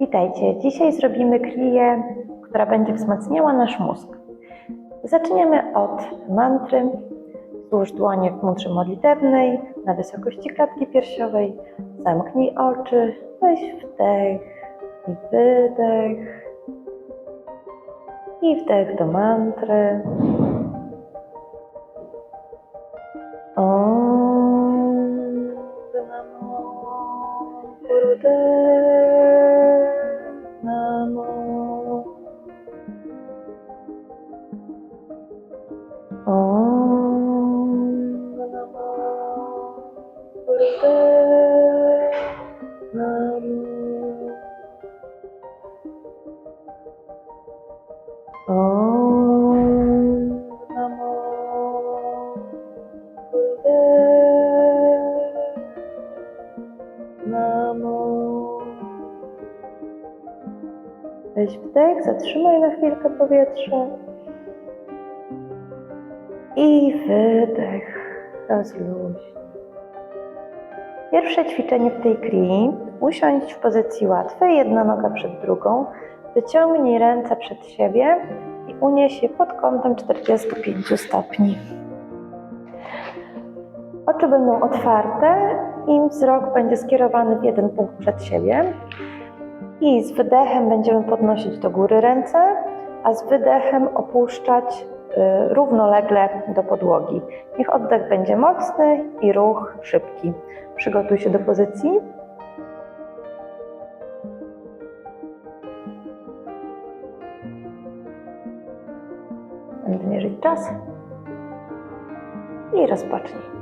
Witajcie. Dzisiaj zrobimy kliję, która będzie wzmacniała nasz mózg. Zaczniemy od mantry. Złóż dłonie w mudrze modlitewnej na wysokości klatki piersiowej. Zamknij oczy, weź wdech i wydech. I wdech do mantry. Om Namo Weź wdech, zatrzymaj na chwilkę powietrze. I wydech, rozluźnij. Pierwsze ćwiczenie w tej krii. Usiądź w pozycji łatwej, jedna noga przed drugą. Wyciągnij ręce przed siebie i unieś je pod kątem 45 stopni. Oczy będą otwarte i wzrok będzie skierowany w jeden punkt przed siebie. I z wydechem będziemy podnosić do góry ręce, a z wydechem opuszczać y, równolegle do podłogi. Niech oddech będzie mocny i ruch szybki. Przygotuj się do pozycji. Będę mierzyć czas. I rozpocznij.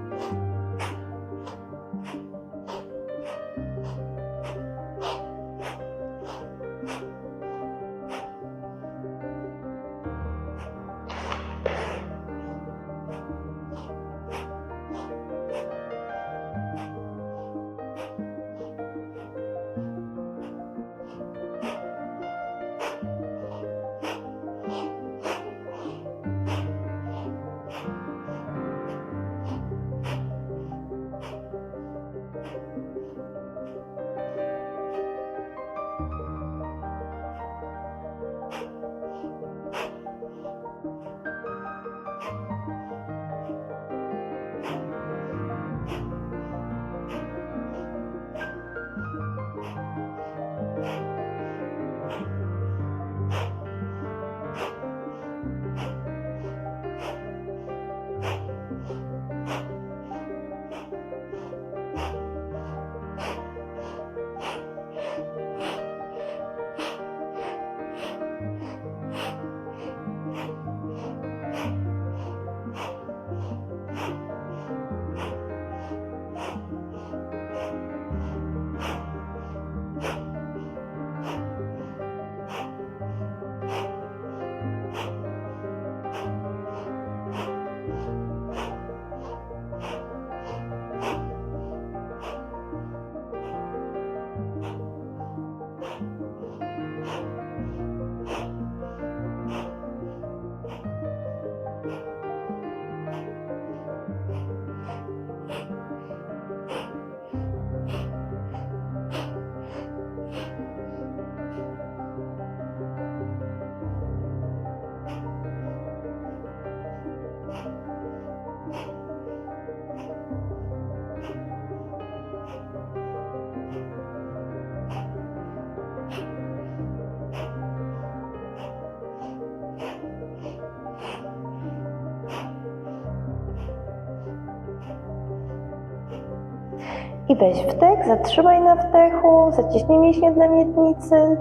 Weź wdech, zatrzymaj na wdechu, zaciśnij mięśnie na miednicy,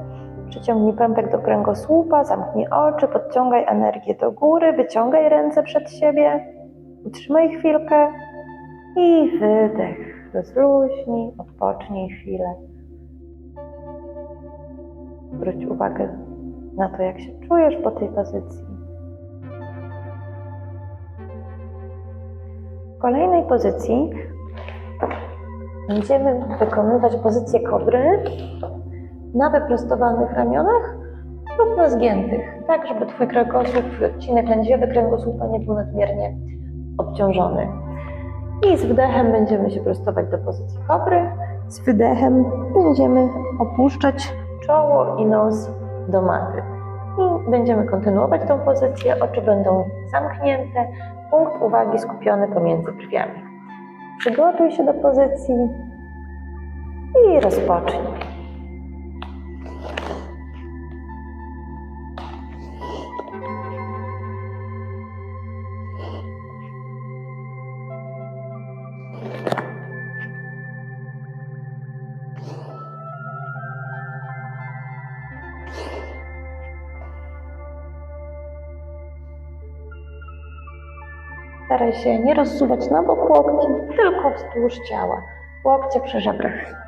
przyciągnij pępek do kręgosłupa, zamknij oczy, podciągaj energię do góry, wyciągaj ręce przed siebie, utrzymaj chwilkę i wydech. Rozluźnij, odpocznij chwilę. Zwróć uwagę na to, jak się czujesz po tej pozycji. W kolejnej pozycji Będziemy wykonywać pozycję kobry na wyprostowanych ramionach lub na zgiętych, tak żeby Twój kręgosłup, odcinek lędźwiowy kręgosłupa nie był nadmiernie obciążony. I z wdechem będziemy się prostować do pozycji kobry, z wydechem będziemy opuszczać czoło i nos do maty. I będziemy kontynuować tą pozycję. Oczy będą zamknięte, punkt uwagi skupiony pomiędzy brwiami. Przygotuj się do pozycji i rozpocznij. Staraj się nie rozsuwać na bok łokci, tylko wzdłuż ciała. Łokcie przy żebrach.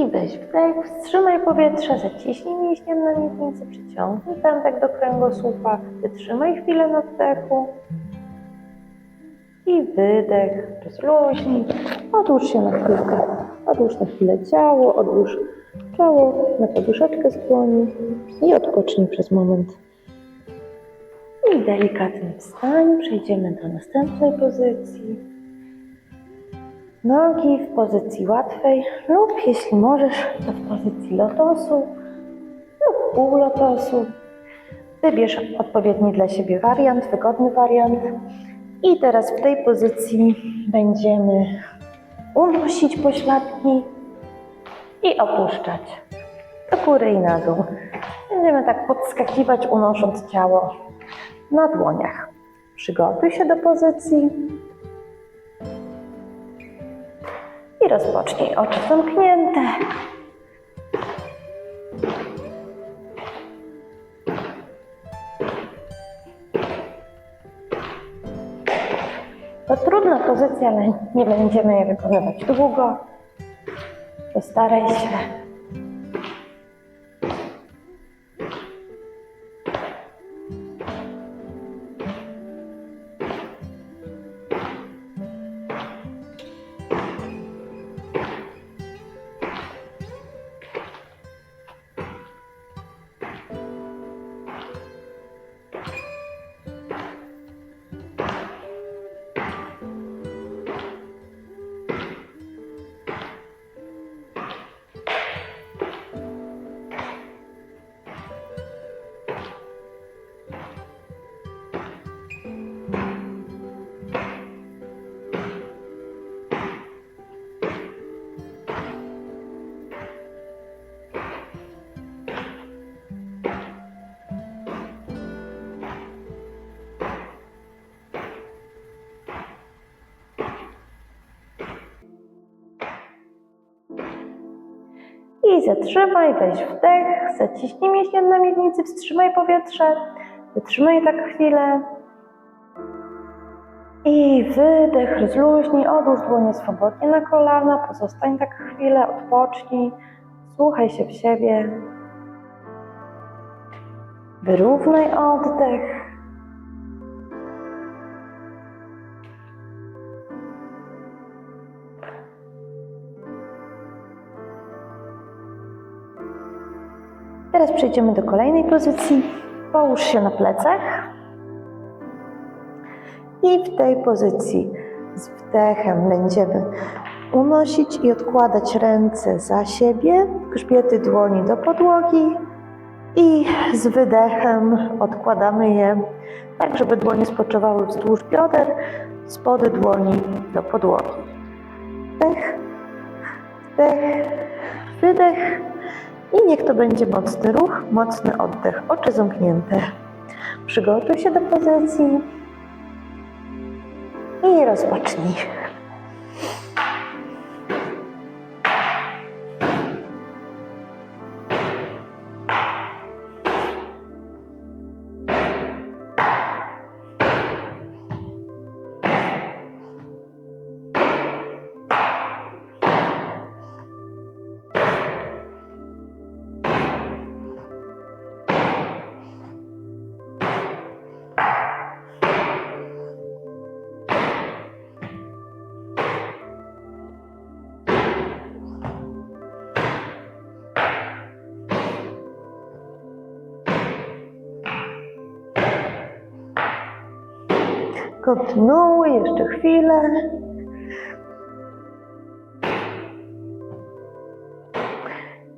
I weź wdech, wstrzymaj powietrze, zaciśnij mięśniem na miednicy, przyciągnij pępek do kręgosłupa, wytrzymaj chwilę na wdechu i wydech, rozluźnij, odłóż się na chwilkę, odłóż na chwilę ciało, odłóż czoło na poduszeczkę skłoni i odpocznij przez moment. I delikatnie wstań, przejdziemy do następnej pozycji. Nogi w pozycji łatwej lub jeśli możesz, to w pozycji lotosu lub półlotosu. Wybierz odpowiedni dla siebie wariant, wygodny wariant. I teraz w tej pozycji będziemy unosić pośladki i opuszczać do góry i na dół. Będziemy tak podskakiwać, unosząc ciało na dłoniach. Przygotuj się do pozycji. I rozpocznij. Oczy zamknięte. To trudna pozycja, ale nie będziemy jej wykonywać długo. Postaraj się. I zatrzymaj, weź wdech, zaciśnij mięśnie na miednicy, wstrzymaj powietrze, wytrzymaj tak chwilę. I wydech, rozluźnij, odłóż dłonie swobodnie na kolana, pozostań tak chwilę, odpocznij, słuchaj się w siebie. Wyrównaj oddech. Teraz przejdziemy do kolejnej pozycji. Połóż się na plecach. I w tej pozycji z wdechem będziemy unosić i odkładać ręce za siebie, grzbiety dłoni do podłogi i z wydechem odkładamy je tak, żeby dłonie spoczywały wzdłuż bioder, spody dłoni do podłogi. Wdech, wdech, wydech i niech to będzie mocny ruch, mocny oddech, oczy zamknięte. Przygotuj się do pozycji i rozpocznij. Kontynuuj jeszcze chwilę.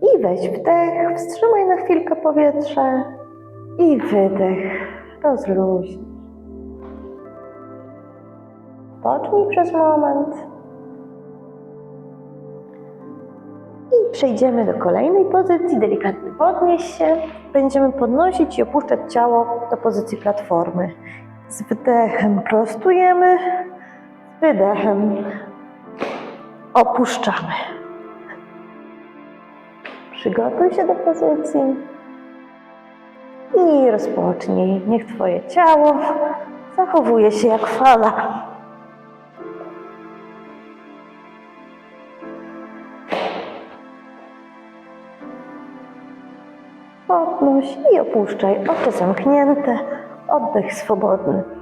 I weź wdech, wstrzymaj na chwilkę powietrze i wydech. Rozluźnij. Pocznij przez moment. I przejdziemy do kolejnej pozycji. Delikatnie podnieś się. Będziemy podnosić i opuszczać ciało do pozycji platformy. Z wdechem prostujemy, z wydechem opuszczamy. Przygotuj się do pozycji i rozpocznij. Niech Twoje ciało zachowuje się jak fala. Podnoś i opuszczaj. Oczy zamknięte, oddech swobodny.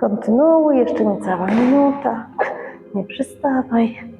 Kontynuuj, jeszcze niecała minuta. Nie przystawaj.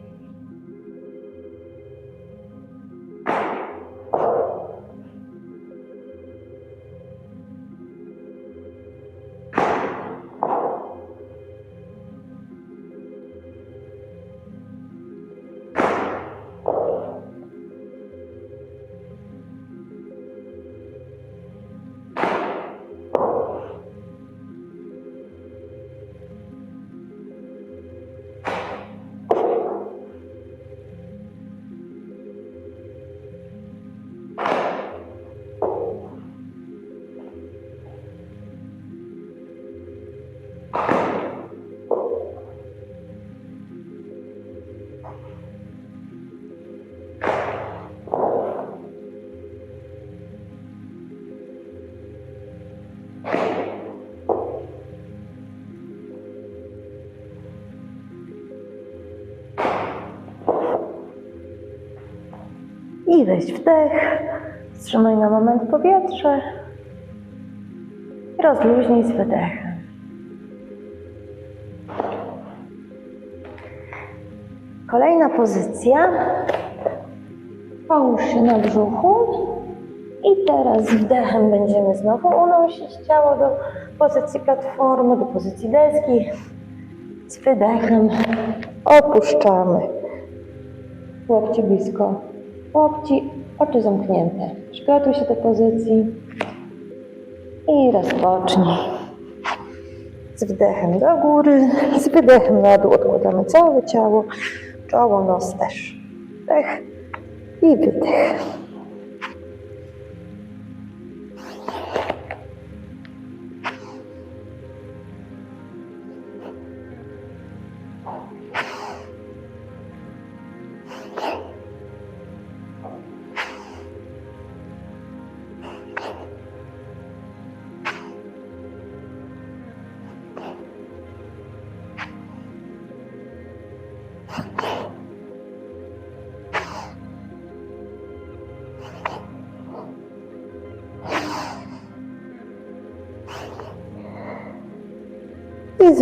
I weź wdech. Wstrzymaj na moment powietrze. Rozluźnij z wydechem. Kolejna pozycja. Połóż się na brzuchu. I teraz wdechem będziemy znowu unosić ciało do pozycji platformy, do pozycji deski. Z wydechem opuszczamy. Łokcie blisko łokci, oczy zamknięte. Przygotuj się do pozycji i rozpocznij. Z wdechem do góry, z wydechem na dół odkładamy całe ciało, czoło, nos też. Wdech i wydech.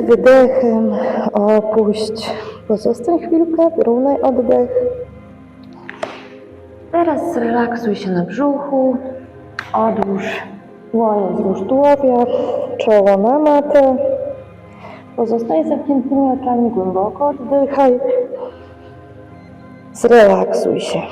Wydechem opuść. Pozostań chwilkę, wyrównaj oddech. Teraz zrelaksuj się na brzuchu. Odłóż dłonie wzdłuż tułowia, czoło na matę. Pozostań zamkniętymi oczami, głęboko oddychaj. Zrelaksuj się.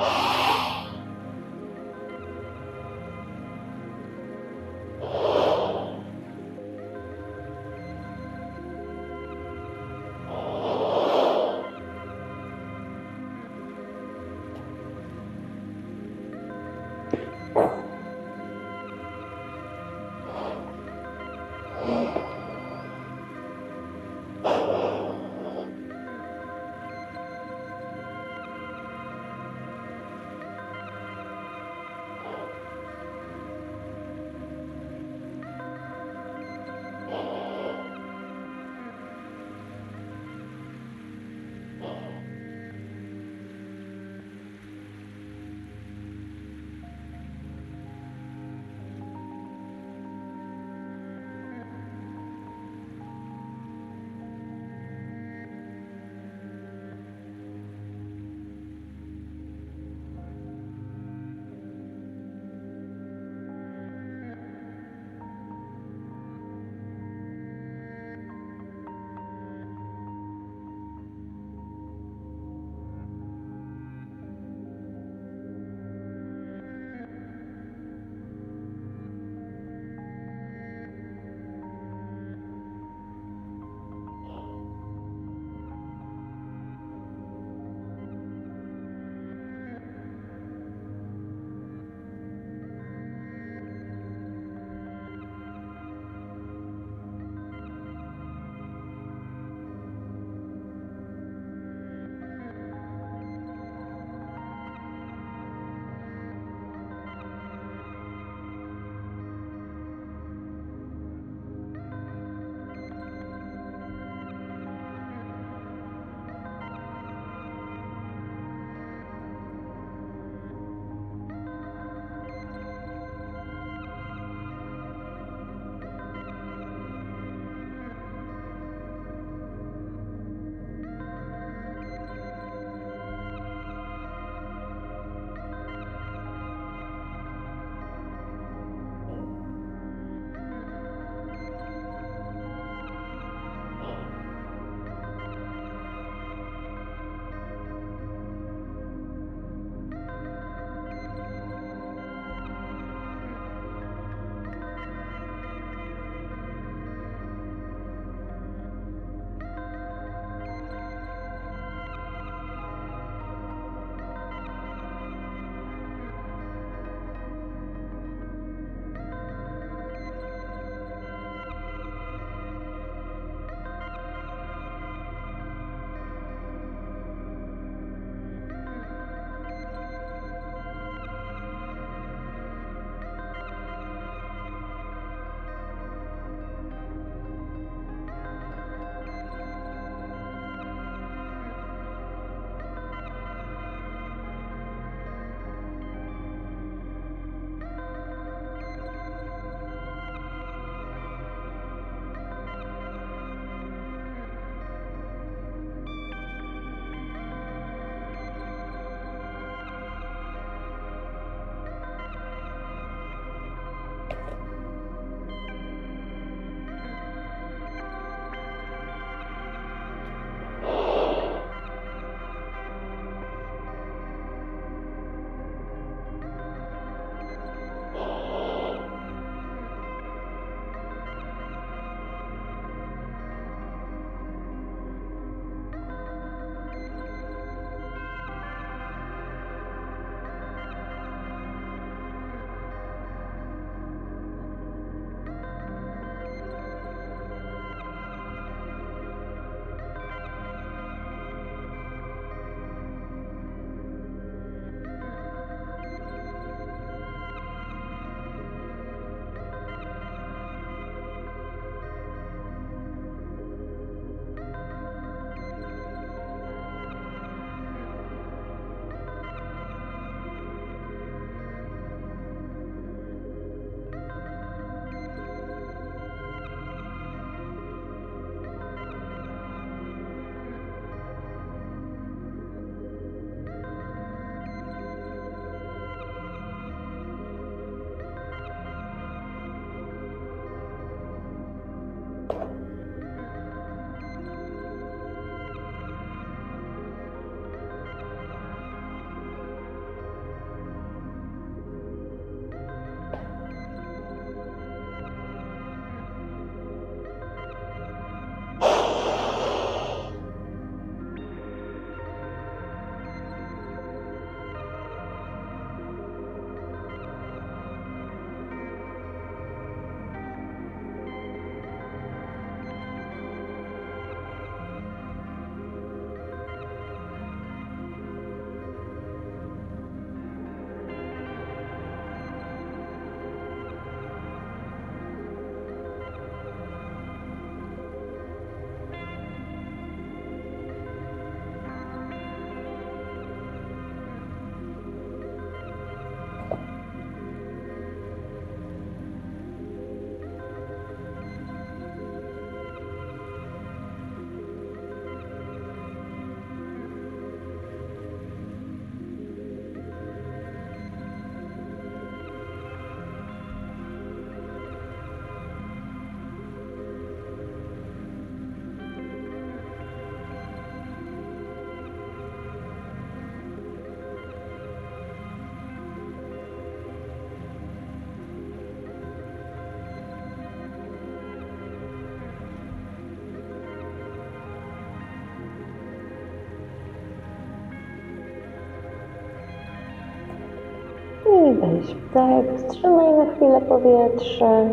Wdech, wstrzymaj na chwilę powietrze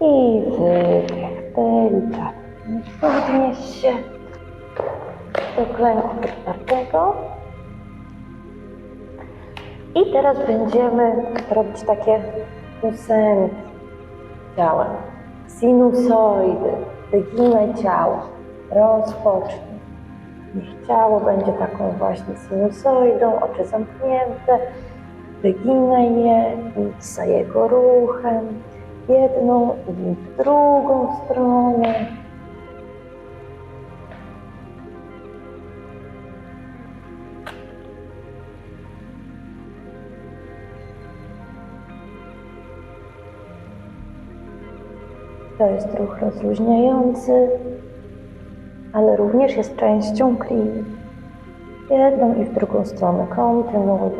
i wydech delikatnie. Podnieś się do klęku otwartego. I teraz będziemy robić takie ósemki ciałem. Sinusoidy. Wyginaj ciało. Rozpocznij. Niech ciało będzie taką właśnie sinusoidą, oczy zamknięte. Wyginaj je, za jego ruchem. W jedną i w drugą stronę. To jest ruch rozluźniający, ale również jest częścią kli. W jedną i w drugą stronę kontynuuj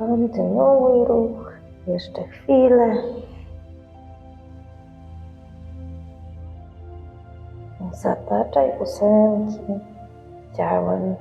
Kontynuuj ruch. Jeszcze chwilę. Zataczaj ósemki ciałem.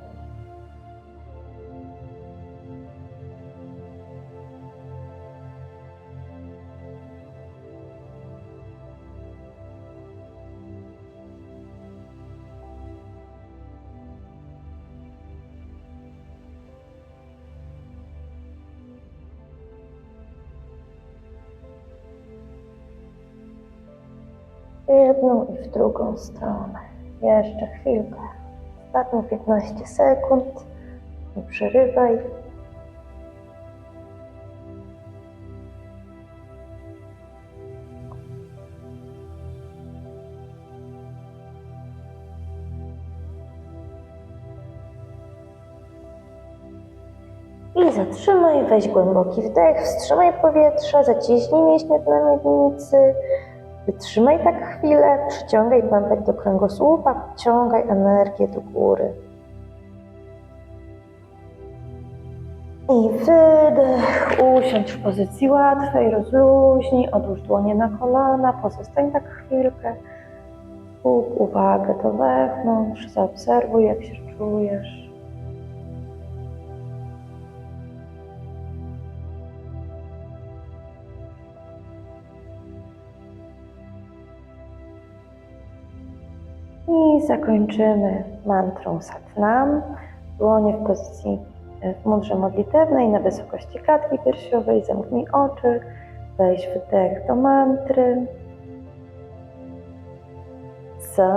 W jedną i w drugą stronę. Jeszcze chwilkę. Ostatnie 15 sekund. Nie przerywaj. I zatrzymaj, weź głęboki wdech, wstrzymaj powietrze, zaciśnij mięśnie dna miednicy. Wytrzymaj tak chwilę, przyciągaj pępek do kręgosłupa, podciągaj energię do góry. I wydech, usiądź w pozycji łatwej, rozluźnij, odłóż dłonie na kolana, pozostań tak chwilkę. Skup uwagę do wewnątrz, zaobserwuj jak się czujesz. Zakończymy mantrą Satnam. Dłonie w pozycji w mądrze modlitewnej na wysokości klatki piersiowej. Zamknij oczy, weź wdech do mantry. Sa.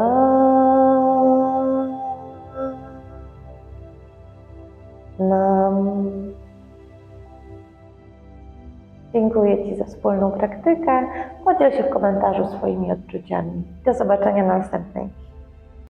Nam. Dziękuję Ci za wspólną praktykę. Podziel się w komentarzu swoimi odczuciami. Do zobaczenia na następnej.